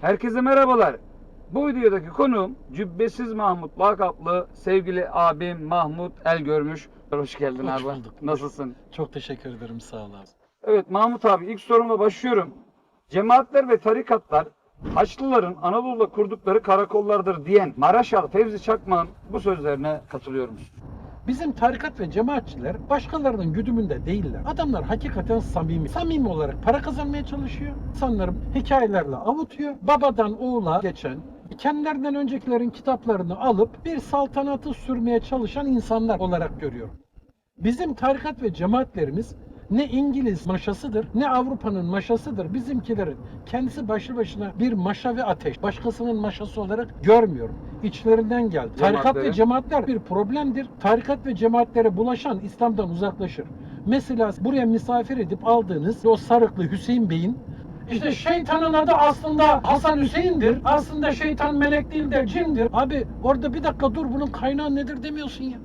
Herkese merhabalar. Bu videodaki konuğum Cübbesiz Mahmut lakaplı sevgili abim Mahmut El Görmüş. Hoş geldin Hoş abi. bulduk. Nasılsın? Çok teşekkür ederim sağ ol abi. Evet Mahmut abi ilk sorumla başlıyorum. Cemaatler ve tarikatlar Haçlıların Anadolu'da kurdukları karakollardır diyen Maraşal Fevzi Çakmak'ın bu sözlerine katılıyor musun? Bizim tarikat ve cemaatçiler başkalarının güdümünde değiller. Adamlar hakikaten samimi. Samimi olarak para kazanmaya çalışıyor. İnsanları hikayelerle avutuyor. Babadan oğula geçen kendilerinden öncekilerin kitaplarını alıp bir saltanatı sürmeye çalışan insanlar olarak görüyorum. Bizim tarikat ve cemaatlerimiz ne İngiliz maşasıdır ne Avrupa'nın maşasıdır. Bizimkilerin kendisi başlı başına bir maşa ve ateş. Başkasının maşası olarak görmüyorum. İçlerinden geldi. Tarikat ve cemaatler bir problemdir. Tarikat ve cemaatlere bulaşan İslam'dan uzaklaşır. Mesela buraya misafir edip aldığınız o sarıklı Hüseyin Bey'in işte şeytanın adı aslında Hasan Hüseyin'dir. Aslında şeytan melek değil de cindir. Abi orada bir dakika dur bunun kaynağı nedir demiyorsun ya.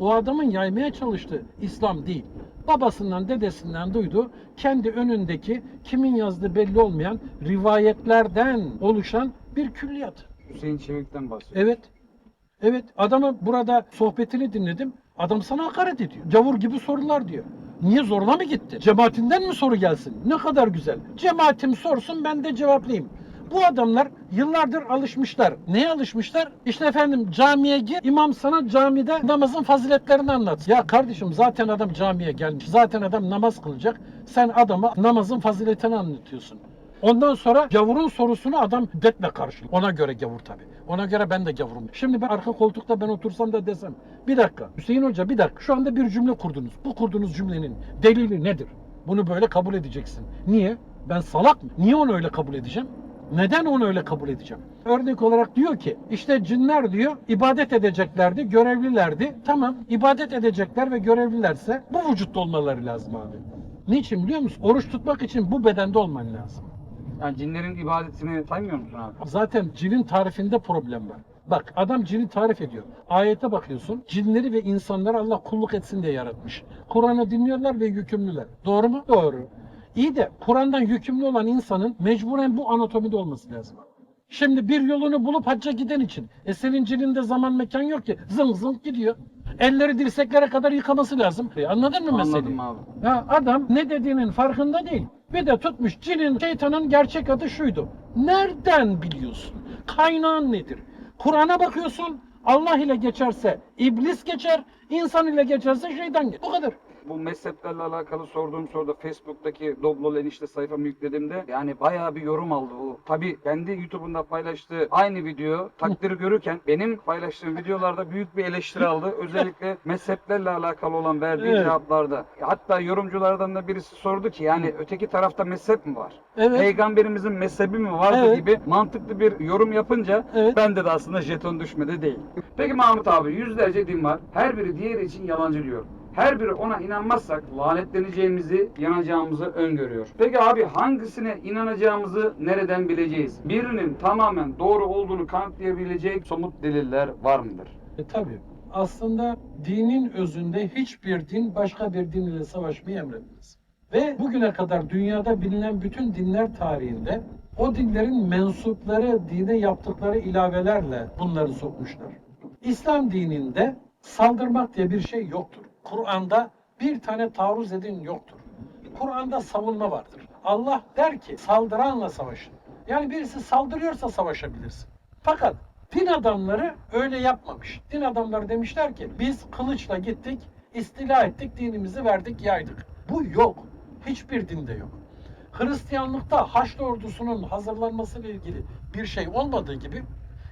O adamın yaymaya çalıştığı İslam değil. Babasından, dedesinden duydu. Kendi önündeki kimin yazdığı belli olmayan rivayetlerden oluşan bir külliyat. Hüseyin Çevik'ten bahsediyor. Evet. Evet. Adamın burada sohbetini dinledim. Adam sana hakaret ediyor. Gavur gibi sorular diyor. Niye zoruna mı gitti? Cemaatinden mi soru gelsin? Ne kadar güzel. Cemaatim sorsun ben de cevaplayayım. Bu adamlar yıllardır alışmışlar. Neye alışmışlar? İşte efendim camiye gir, imam sana camide namazın faziletlerini anlat. Ya kardeşim zaten adam camiye gelmiş. Zaten adam namaz kılacak. Sen adama namazın faziletini anlatıyorsun. Ondan sonra gavurun sorusunu adam hiddetle karşılıyor. Ona göre gavur tabi. Ona göre ben de gavurum. Şimdi ben arka koltukta ben otursam da desem bir dakika Hüseyin Hoca bir dakika şu anda bir cümle kurdunuz. Bu kurduğunuz cümlenin delili nedir? Bunu böyle kabul edeceksin. Niye? Ben salak mı? Niye onu öyle kabul edeceğim? Neden onu öyle kabul edeceğim? Örnek olarak diyor ki işte cinler diyor ibadet edeceklerdi, görevlilerdi. Tamam ibadet edecekler ve görevlilerse bu vücutta olmaları lazım abi. Niçin biliyor musun? Oruç tutmak için bu bedende olman lazım. Yani cinlerin ibadetini saymıyor musun abi? Zaten cinin tarifinde problem var. Bak adam cini tarif ediyor. Ayete bakıyorsun. Cinleri ve insanları Allah kulluk etsin diye yaratmış. Kur'an'ı dinliyorlar ve yükümlüler. Doğru mu? Doğru. İyi de Kur'an'dan yükümlü olan insanın mecburen bu anatomide olması lazım. Şimdi bir yolunu bulup hacca giden için. E senin cininde zaman mekan yok ki. Zınk zınk gidiyor. Elleri dirseklere kadar yıkaması lazım. E anladın mı meseleyi? Anladım abi. Ya adam ne dediğinin farkında değil. Bir de tutmuş cinin, şeytanın gerçek adı şuydu. Nereden biliyorsun? Kaynağın nedir? Kur'an'a bakıyorsun. Allah ile geçerse iblis geçer, insan ile geçerse şeytan geçer. Bu kadar. Bu mezheplerle alakalı sorduğum soruda Facebook'taki Doblol enişte sayfamı yüklediğimde yani bayağı bir yorum aldı bu. Tabi kendi YouTube'unda paylaştığı aynı video takdiri görürken benim paylaştığım videolarda büyük bir eleştiri aldı. Özellikle mezheplerle alakalı olan verdiği Evet. cevaplarda. Hatta yorumculardan da birisi sordu ki yani öteki tarafta mezhep mi var? Evet. Peygamberimizin mezhebi mi vardı Evet. gibi mantıklı bir yorum yapınca Evet. bende de aslında jeton düşmedi değil. Peki Mahmut abi yüzlerce din var. Her biri diğeri için yalancı diyor. Her biri ona inanmazsak lanetleneceğimizi, yanacağımızı öngörüyor. Peki abi hangisine inanacağımızı nereden bileceğiz? Birinin tamamen doğru olduğunu kanıtlayabilecek somut deliller var mıdır? E tabi. Aslında dinin özünde hiçbir din başka bir din ile savaşmayı emretmez. Ve bugüne kadar dünyada bilinen bütün dinler tarihinde o dinlerin mensupları dine yaptıkları ilavelerle bunları sokmuşlar. İslam dininde saldırmak diye bir şey yoktur. Kur'an'da bir tane taarruz edin yoktur. Kur'an'da savunma vardır. Allah der ki saldıranla savaşın. Yani birisi saldırıyorsa savaşabilirsin. Fakat din adamları öyle yapmamış. Din adamları demişler ki biz kılıçla gittik, istila ettik, dinimizi verdik, yaydık. Bu yok. Hiçbir dinde yok. Hristiyanlıkta Haçlı ordusunun hazırlanmasıyla ilgili bir şey olmadığı gibi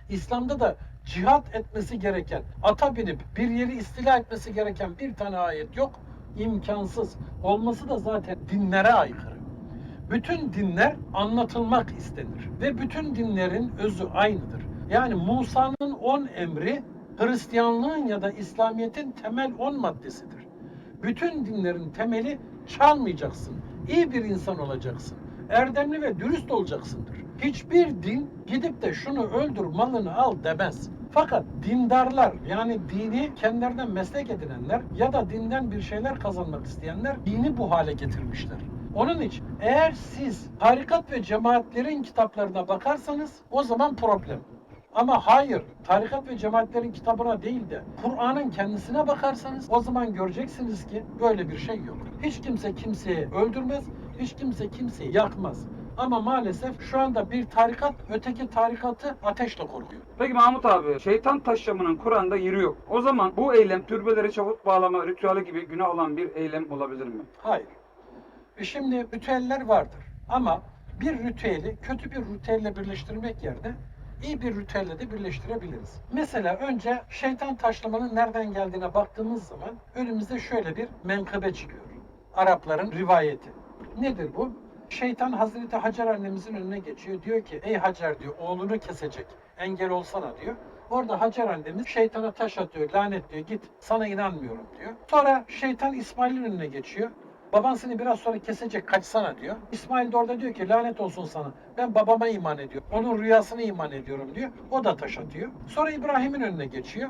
İslam'da da cihat etmesi gereken, ata binip bir yeri istila etmesi gereken bir tane ayet yok. İmkansız. Olması da zaten dinlere aykırı. Bütün dinler anlatılmak istenir ve bütün dinlerin özü aynıdır. Yani Musa'nın 10 emri Hristiyanlığın ya da İslamiyet'in temel 10 maddesidir. Bütün dinlerin temeli çalmayacaksın, iyi bir insan olacaksın, erdemli ve dürüst olacaksındır. Hiçbir din gidip de şunu öldür malını al demez. Fakat dindarlar yani dini kendilerinden meslek edinenler ya da dinden bir şeyler kazanmak isteyenler dini bu hale getirmişler. Onun için eğer siz tarikat ve cemaatlerin kitaplarına bakarsanız o zaman problem. Ama hayır, tarikat ve cemaatlerin kitabına değil de Kur'an'ın kendisine bakarsanız o zaman göreceksiniz ki böyle bir şey yok. Hiç kimse kimseyi öldürmez, hiç kimse kimseyi yakmaz. Ama maalesef şu anda bir tarikat öteki tarikatı ateşle koruyor. Peki Mahmut abi, şeytan taşlamanın Kur'an'da yeri yok. O zaman bu eylem türbeleri çabuk bağlama ritüeli gibi günah olan bir eylem olabilir mi? Hayır. E şimdi ritüeller vardır. Ama bir ritüeli kötü bir ritüelle birleştirmek yerine iyi bir ritüelle de birleştirebiliriz. Mesela önce şeytan taşlamanın nereden geldiğine baktığımız zaman önümüzde şöyle bir menkıbe çıkıyor. Arapların rivayeti. Nedir bu? Şeytan Hazreti Hacer annemizin önüne geçiyor. Diyor ki ey Hacer diyor oğlunu kesecek. Engel olsana diyor. Orada Hacer annemiz şeytana taş atıyor, lanet diyor, git sana inanmıyorum diyor. Sonra şeytan İsmail'in önüne geçiyor. Baban seni biraz sonra kesecek, kaçsana diyor. İsmail de orada diyor ki lanet olsun sana. Ben babama iman ediyorum. Onun rüyasına iman ediyorum diyor. O da taş atıyor. Sonra İbrahim'in önüne geçiyor.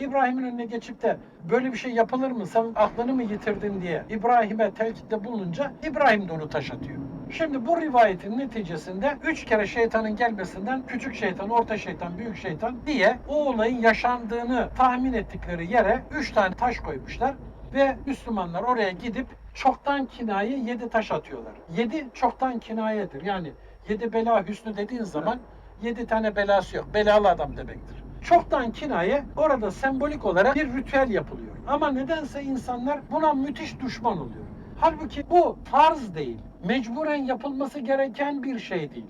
İbrahim'in önüne geçip de böyle bir şey yapılır mı sen aklını mı yitirdin diye İbrahim'e telkitte bulununca İbrahim de onu taş atıyor. Şimdi bu rivayetin neticesinde üç kere şeytanın gelmesinden küçük şeytan, orta şeytan, büyük şeytan diye o olayın yaşandığını tahmin ettikleri yere üç tane taş koymuşlar ve Müslümanlar oraya gidip çoktan kinaye yedi taş atıyorlar. Yedi çoktan kinayedir. Yani yedi bela hüsnü dediğin zaman yedi tane belası yok. Belalı adam demektir. Çoktan kinaye orada sembolik olarak bir ritüel yapılıyor. Ama nedense insanlar buna müthiş düşman oluyor. Halbuki bu farz değil. Mecburen yapılması gereken bir şey değil.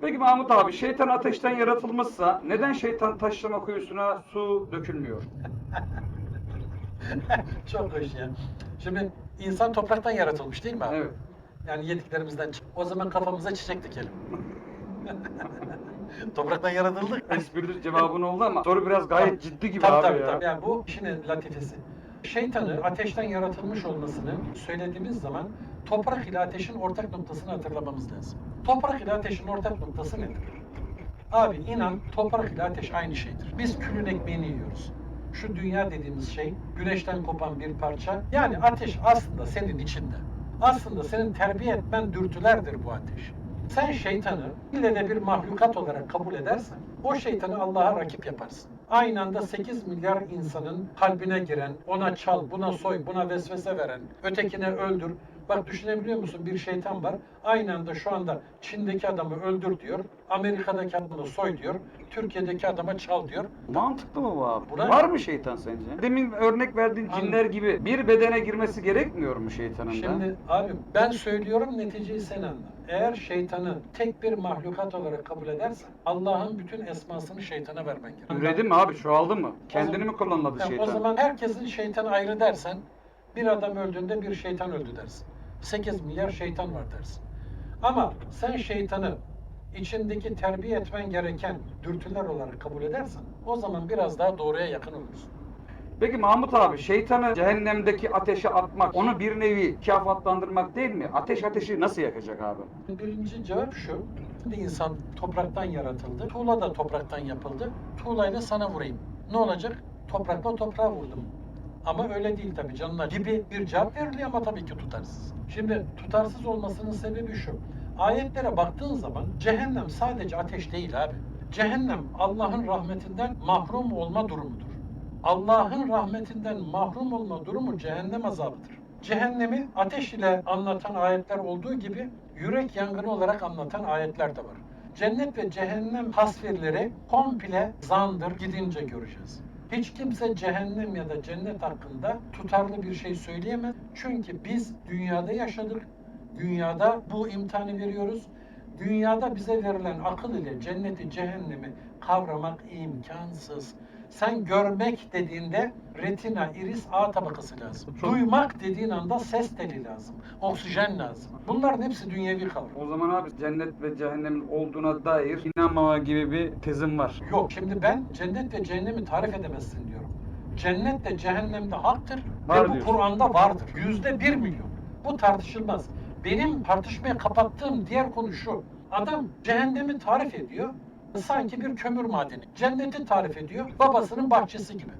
Peki Mahmut abi, şeytan ateşten yaratılmışsa neden şeytan taşlama kuyusuna su dökülmüyor? Çok hoş ya. Şimdi insan topraktan yaratılmış değil mi abi? Evet. Yani yediklerimizden çık. O zaman kafamıza çiçek dikelim. topraktan yaratıldık. Esprili cevabın oldu ama soru biraz gayet ciddi gibi tabii, abi tabii, ya. Tabii. Yani bu işin latifesi. Şeytanı ateşten yaratılmış olmasını söylediğimiz zaman toprak ile ateşin ortak noktasını hatırlamamız lazım. Toprak ile ateşin ortak noktası nedir? Abi inan toprak ile ateş aynı şeydir. Biz külün ekmeğini yiyoruz. Şu dünya dediğimiz şey güneşten kopan bir parça. Yani ateş aslında senin içinde. Aslında senin terbiye etmen dürtülerdir bu ateş. Sen şeytanı ille de bir mahlukat olarak kabul edersen o şeytanı Allah'a rakip yaparsın. Aynı anda 8 milyar insanın kalbine giren, ona çal, buna soy, buna vesvese veren, ötekine öldür. Bak düşünebiliyor musun bir şeytan var. Aynı anda şu anda Çin'deki adamı öldür diyor. Amerika'daki adamı soy diyor. Türkiye'deki adama çal diyor. Mantıklı mı bu abi? Buna- Var mı şeytan sence? Demin örnek verdiğin Anladım. cinler gibi bir bedene girmesi gerekmiyor mu şeytanın da? Şimdi abi ben söylüyorum neticeyi sen anla. Eğer şeytanı tek bir mahlukat olarak kabul edersen Allah'ın bütün esmasını şeytana vermen gerekiyor. Üredi mi abi? Çoğaldı mı? Kendini mi kullanladı Yani şeytan? O zaman herkesin şeytanı ayrı dersen bir adam öldüğünde bir şeytan öldü dersin. 8 milyar şeytan var dersin. Ama sen şeytanı içindeki terbiye etmen gereken dürtüler olarak kabul edersen o zaman biraz daha doğruya yakın olursun. Peki Mahmut abi şeytanı cehennemdeki ateşe atmak, onu bir nevi mükafatlandırmak değil mi? Ateş ateşi nasıl yakacak abi? Birinci cevap şu. Şimdi insan topraktan yaratıldı. Tuğla da topraktan yapıldı. Tuğlayla sana vurayım. Ne olacak? Toprakla toprağa vurdum. Ama öyle değil tabii canlar gibi bir cevap veriliyor ama tabii ki tutarsız. Şimdi tutarsız olmasının sebebi şu. Ayetlere baktığın zaman cehennem sadece ateş değil abi. Cehennem Allah'ın rahmetinden mahrum olma durumudur. Allah'ın rahmetinden mahrum olma durumu cehennem azabıdır. Cehennemi ateş ile anlatan ayetler olduğu gibi yürek yangını olarak anlatan ayetler de var. Cennet ve cehennem tasvirleri komple zandır gidince göreceğiz. Hiç kimse cehennem ya da cennet hakkında tutarlı bir şey söyleyemez. Çünkü biz dünyada yaşadık. Dünyada bu imtihanı veriyoruz. Dünyada bize verilen akıl ile cenneti, cehennemi kavramak imkansız. Sen görmek dediğinde retina, iris, A tabakası lazım. Çok- Duymak dediğin anda ses teli lazım. Oksijen lazım. Bunların hepsi dünyevi kavram. O zaman abi cennet ve cehennemin olduğuna dair inanmama gibi bir tezim var. Yok şimdi ben cennet ve cehennemi tarif edemezsin diyorum. Cennet de cehennem de haktır Var ve bu diyorsun. Kur'an'da vardır. Yüzde bir milyon. Bu tartışılmaz. Benim tartışmaya kapattığım diğer konu şu. Adam cehennemi tarif ediyor. Sanki bir kömür madeni. Cenneti tarif ediyor. Babasının bahçesi gibi.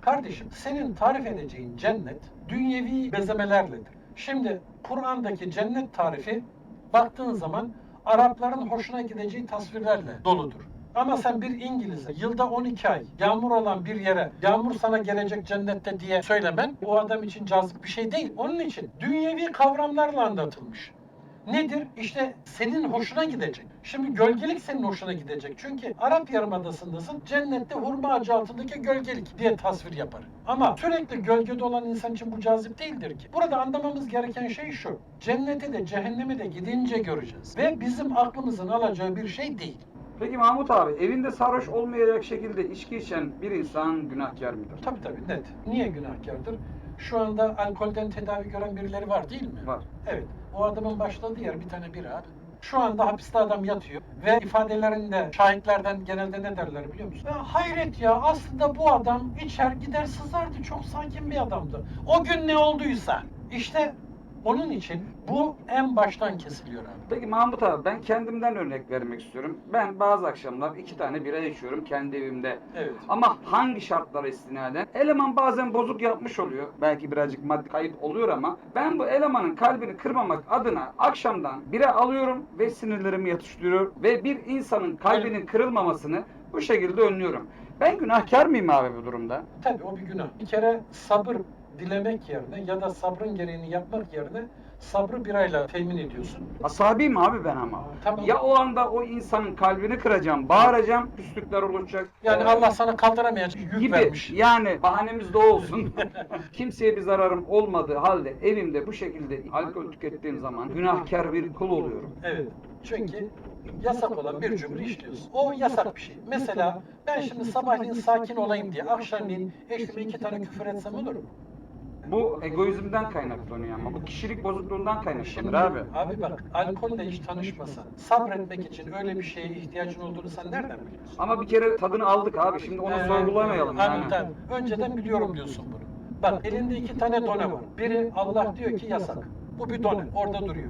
Kardeşim senin tarif edeceğin cennet dünyevi bezemelerledir. Şimdi Kur'an'daki cennet tarifi baktığın zaman Arapların hoşuna gideceği tasvirlerle doludur. Ama sen bir İngiliz'e yılda 12 ay yağmur olan bir yere yağmur sana gelecek cennette diye söylemen o adam için cazip bir şey değil. Onun için dünyevi kavramlarla anlatılmış. Nedir? İşte senin hoşuna gidecek. Şimdi gölgelik senin hoşuna gidecek. Çünkü Arap Yarımadası'ndasın. Cennette hurma ağacı altındaki gölgelik diye tasvir yapar. Ama sürekli gölgede olan insan için bu cazip değildir ki. Burada anlamamız gereken şey şu. Cennete de cehenneme de gidince göreceğiz. Ve bizim aklımızın alacağı bir şey değil. Peki Mahmut abi evinde sarhoş olmayacak şekilde içki içen bir insan günahkar mıdır? Tabii tabii net. Niye günahkardır? Şu anda alkolden tedavi gören birileri var değil mi? Var. Evet. O adamın başladığı yer bir tane bira. Şu anda hapiste adam yatıyor ve ifadelerinde şahitlerden genelde ne derler biliyor musun? Ya hayret ya aslında bu adam içer gider sızardı çok sakin bir adamdı. O gün ne olduysa işte onun için bu en baştan kesiliyor abi. Peki Mahmut abi ben kendimden örnek vermek istiyorum. Ben bazı akşamlar iki tane bira içiyorum kendi evimde. Evet. Ama hangi şartlara istinaden? Eleman bazen bozuk yapmış oluyor. Belki birazcık maddi kayıp oluyor ama ben bu elemanın kalbini kırmamak adına akşamdan bira alıyorum ve sinirlerimi yatıştırıyor ve bir insanın kalbinin kırılmamasını bu şekilde önlüyorum. Ben günahkar mıyım abi bu durumda? Tabii o bir günah. Bir kere sabır dilemek yerine ya da sabrın gereğini yapmak yerine sabrı birayla temin ediyorsun. Asabiyim abi ben ama. Tamam. Ya o anda o insanın kalbini kıracağım, bağıracağım, küslükler olacak. Yani Allah sana kaldıramayacak yük gibi. vermiş. Yani bahanemiz de olsun. Kimseye bir zararım olmadığı halde evimde bu şekilde alkol tükettiğim zaman günahkar bir kul oluyorum. Evet. Çünkü yasak olan bir cümle işliyorsun. O yasak bir şey. Mesela ben şimdi sabahleyin sakin olayım diye akşamleyin eşime iki tane küfür etsem olur mu? Bu egoizmden kaynaklanıyor ama bu kişilik bozukluğundan kaynaklanır abi. abi bak alkolle hiç tanışmasan sabretmek için öyle bir şeye ihtiyacın olduğunu sen nereden biliyorsun? Ama bir kere tadını aldık abi. Şimdi onu Ee, sorgulamayalım yani. Anladım. Önceden biliyorum diyorsun bunu. Bak elinde iki tane done var. Biri Allah diyor ki yasak. Bu bir done. Orada duruyor.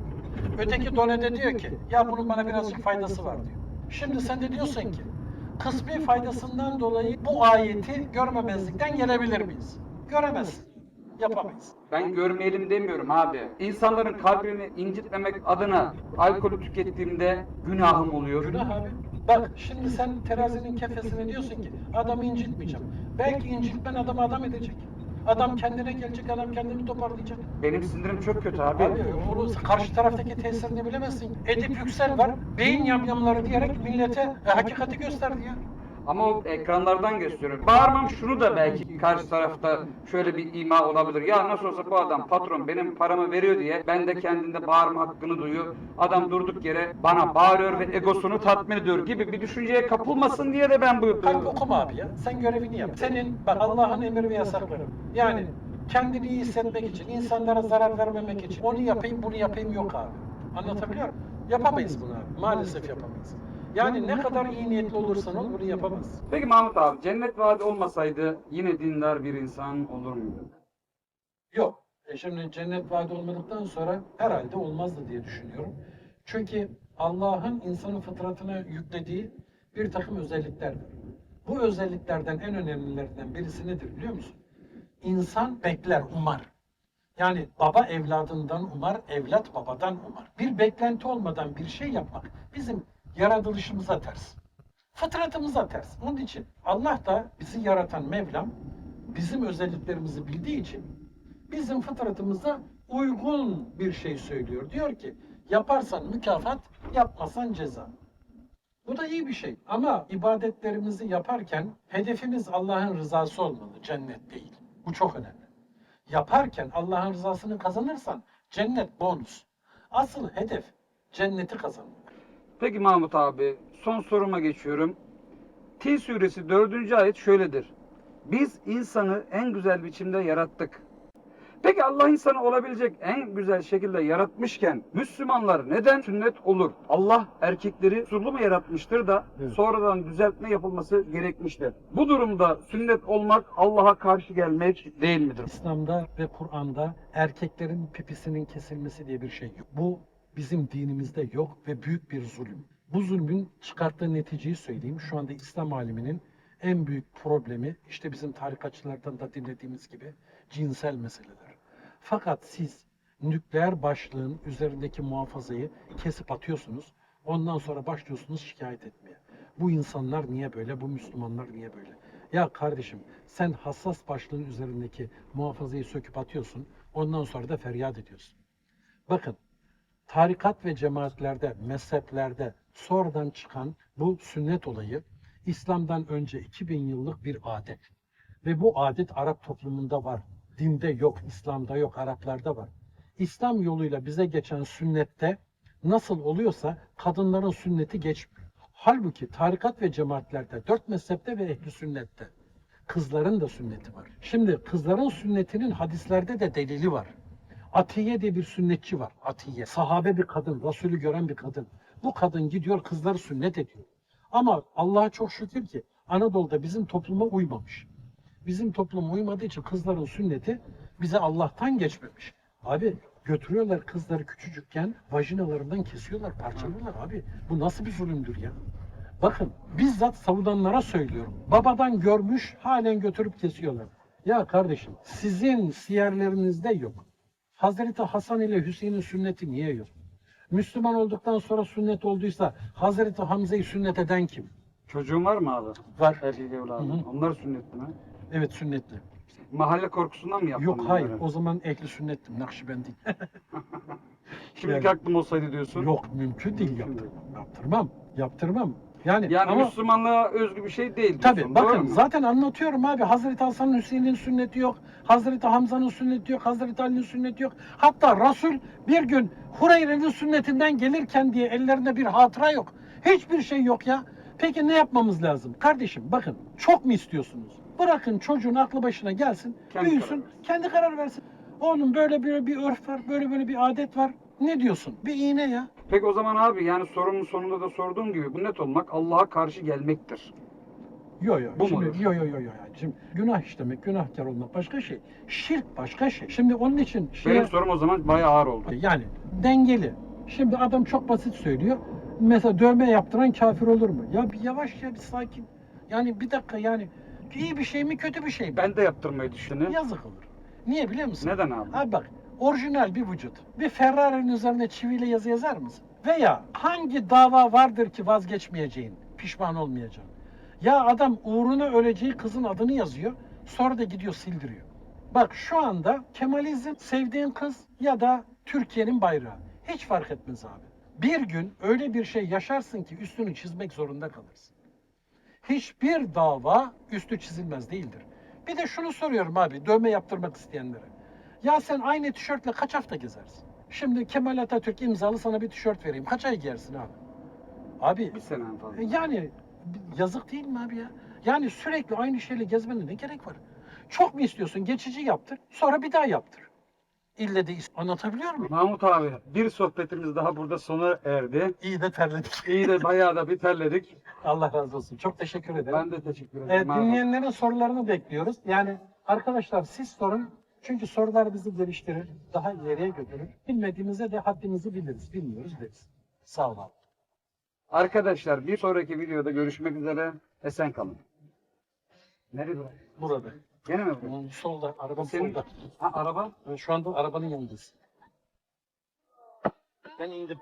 Öteki done de diyor ki ya bunun bana birazcık faydası var diyor. Şimdi sen de diyorsun ki kısmi faydasından dolayı bu ayeti görmemezlikten gelebilir miyiz? Göremezsin. Yapamayız. Ben görmeyelim demiyorum abi. İnsanların kalbini incitmemek adına alkolü tükettiğimde günahım oluyor. Günah abi. Bak şimdi sen terazinin kefesine diyorsun ki adamı incitmeyeceğim. Belki incitmen adamı adam edecek. Adam kendine gelecek, adam kendini toparlayacak. Benim sinirim çok kötü abi. Abi onu karşı taraftaki tesirini bilemezsin. Edip Yüksel var, beyin yamyamları diyerek millete e, hakikati gösterdi ya. Ama o ekranlardan gösteriyor. Bağırmam şunu da belki karşı tarafta şöyle bir ima olabilir. Ya nasıl olsa bu adam patron benim paramı veriyor diye ben de kendinde bağırma hakkını duyuyor. Adam durduk yere bana bağırıyor ve egosunu tatmin ediyor gibi bir düşünceye kapılmasın diye de ben bu... Kalp okuma abi ya. Sen görevini yap. Senin bak Allah'ın emir ve yasakları. Yani kendini iyi hissetmek için, insanlara zarar vermemek için onu yapayım bunu yapayım yok abi. Anlatabiliyor muyum? Yapamayız bunu abi. Maalesef yapamayız. Yani ne kadar iyi niyetli olursan ol bunu yapamazsın. Peki Mahmut abi cennet vaadi olmasaydı yine dindar bir insan olur muydu? Yok. E şimdi cennet vaadi olmadıktan sonra herhalde olmazdı diye düşünüyorum. Çünkü Allah'ın insanın fıtratına yüklediği bir takım özellikler var. Bu özelliklerden en önemlilerinden birisi nedir biliyor musun? İnsan bekler, umar. Yani baba evladından umar, evlat babadan umar. Bir beklenti olmadan bir şey yapmak bizim yaratılışımıza ters. Fıtratımıza ters. Onun için Allah da bizi yaratan Mevlam bizim özelliklerimizi bildiği için bizim fıtratımıza uygun bir şey söylüyor. Diyor ki yaparsan mükafat, yapmasan ceza. Bu da iyi bir şey. Ama ibadetlerimizi yaparken hedefimiz Allah'ın rızası olmalı, cennet değil. Bu çok önemli. Yaparken Allah'ın rızasını kazanırsan cennet bonus. Asıl hedef cenneti kazanmak. Peki Mahmut abi son soruma geçiyorum. Tin suresi 4. ayet şöyledir. Biz insanı en güzel biçimde yarattık. Peki Allah insanı olabilecek en güzel şekilde yaratmışken Müslümanlar neden sünnet olur? Allah erkekleri surlu mu yaratmıştır da Evet. sonradan düzeltme yapılması gerekmiştir. Bu durumda sünnet olmak Allah'a karşı gelmek değil midir? İslam'da ve Kur'an'da erkeklerin pipisinin kesilmesi diye bir şey yok. Bu bizim dinimizde yok ve büyük bir zulüm. Bu zulmün çıkarttığı neticeyi söyleyeyim. Şu anda İslam aliminin en büyük problemi işte bizim tarikatçılardan da dinlediğimiz gibi cinsel meseleler. Fakat siz nükleer başlığın üzerindeki muhafazayı kesip atıyorsunuz. Ondan sonra başlıyorsunuz şikayet etmeye. Bu insanlar niye böyle, bu Müslümanlar niye böyle? Ya kardeşim sen hassas başlığın üzerindeki muhafazayı söküp atıyorsun. Ondan sonra da feryat ediyorsun. Bakın tarikat ve cemaatlerde, mezheplerde sonradan çıkan bu sünnet olayı İslam'dan önce 2000 yıllık bir adet. Ve bu adet Arap toplumunda var. Dinde yok, İslam'da yok, Araplarda var. İslam yoluyla bize geçen sünnette nasıl oluyorsa kadınların sünneti geçmiyor. Halbuki tarikat ve cemaatlerde, dört mezhepte ve ehli sünnette kızların da sünneti var. Şimdi kızların sünnetinin hadislerde de delili var. Atiye diye bir sünnetçi var. Atiye. Sahabe bir kadın, Resulü gören bir kadın. Bu kadın gidiyor kızları sünnet ediyor. Ama Allah'a çok şükür ki Anadolu'da bizim topluma uymamış. Bizim topluma uymadığı için kızların sünneti bize Allah'tan geçmemiş. Abi götürüyorlar kızları küçücükken vajinalarından kesiyorlar, parçalıyorlar abi. Bu nasıl bir zulümdür ya? Bakın bizzat savudanlara söylüyorum. Babadan görmüş halen götürüp kesiyorlar. Ya kardeşim sizin siyerlerinizde yok. Hazreti Hasan ile Hüseyin'in sünneti niye yok? Müslüman olduktan sonra sünnet olduysa Hazreti Hamza'yı sünnet eden kim? Çocuğun var mı abi? Var. Erkek. Hı hı. Onlar sünnetli mi? Evet sünnetli. Mahalle korkusundan mı yaptın? Yok bunları? hayır o zaman ehli sünnettim Nakşibendi. Şimdiki Yani- aklım olsaydı diyorsun. Yok mümkün değil Mümkün yaptır. Yaptırmam. Yaptırmam. Yani, Yani ama Müslümanlığa özgü bir şey değil tabii diyorsun. doğru bakın mu? zaten anlatıyorum abi. Hazreti Hasan'ın Hüseyin'in sünneti yok. Hazreti Hamza'nın sünneti yok. Hazreti Ali'nin sünneti yok. Hatta Resul bir gün Hureyre'nin sünnetinden gelirken diye ellerinde bir hatıra yok. Hiçbir şey yok ya. Peki ne yapmamız lazım? Kardeşim bakın çok mu istiyorsunuz? Bırakın çocuğun aklı başına gelsin, Kendi büyüsün, karar versin. kendi karar versin. Oğlum böyle bir, bir örf var, böyle böyle bir adet var. Ne diyorsun? Bir iğne ya. Peki o zaman abi yani sorunun sonunda da sorduğum gibi bu net olmak Allah'a karşı gelmektir. Yo yo. Bu şimdi, mudur? yo yo yo yo. Şimdi günah işlemek, günahkar olmak başka şey. Şirk başka şey. Şimdi onun için şeye- Benim sorum o zaman bayağı ağır oldu. yani dengeli. Şimdi adam çok basit söylüyor. Mesela dövme yaptıran kafir olur mu? Ya bir yavaş ya bir sakin. Yani bir dakika yani iyi bir şey mi kötü bir şey mi? Ben de yaptırmayı düşünüyorum. Yazık olur. Niye biliyor musun? Neden abi? Abi bak orijinal bir vücut. Bir Ferrari'nin üzerine çiviyle yazı yazar mısın? Veya hangi dava vardır ki vazgeçmeyeceğin, pişman olmayacağın? Ya adam uğruna öleceği kızın adını yazıyor, sonra da gidiyor sildiriyor. Bak şu anda Kemalizm sevdiğin kız ya da Türkiye'nin bayrağı. Hiç fark etmez abi. Bir gün öyle bir şey yaşarsın ki üstünü çizmek zorunda kalırsın. Hiçbir dava üstü çizilmez değildir. Bir de şunu soruyorum abi dövme yaptırmak isteyenlere. Ya sen aynı tişörtle kaç hafta gezersin? Şimdi Kemal Atatürk imzalı sana bir tişört vereyim. Kaç ay giyersin abi? Abi Bir sene en fazla. yani yazık değil mi abi ya? Yani sürekli aynı şeyle gezmene ne gerek var? Çok mu istiyorsun? Geçici yaptır. Sonra bir daha yaptır. İlle de anlatabiliyor muyum? Mahmut abi bir sohbetimiz daha burada sona erdi. İyi de terledik. İyi de bayağı da bir terledik. Allah razı olsun. Çok teşekkür ederim. Ben de teşekkür ederim. Evet, abi. dinleyenlerin sorularını bekliyoruz. Yani arkadaşlar siz sorun. Çünkü sorular bizi geliştirir, daha ileriye götürür. Bilmediğimizde de haddimizi biliriz, bilmiyoruz deriz. Sağ olun. Arkadaşlar bir sonraki videoda görüşmek üzere. Esen kalın. Nerede? Burada. Gene mi bu? Solda, araba Senin- solda. Ha araba? Şu anda arabanın yanındayız. Ben indim.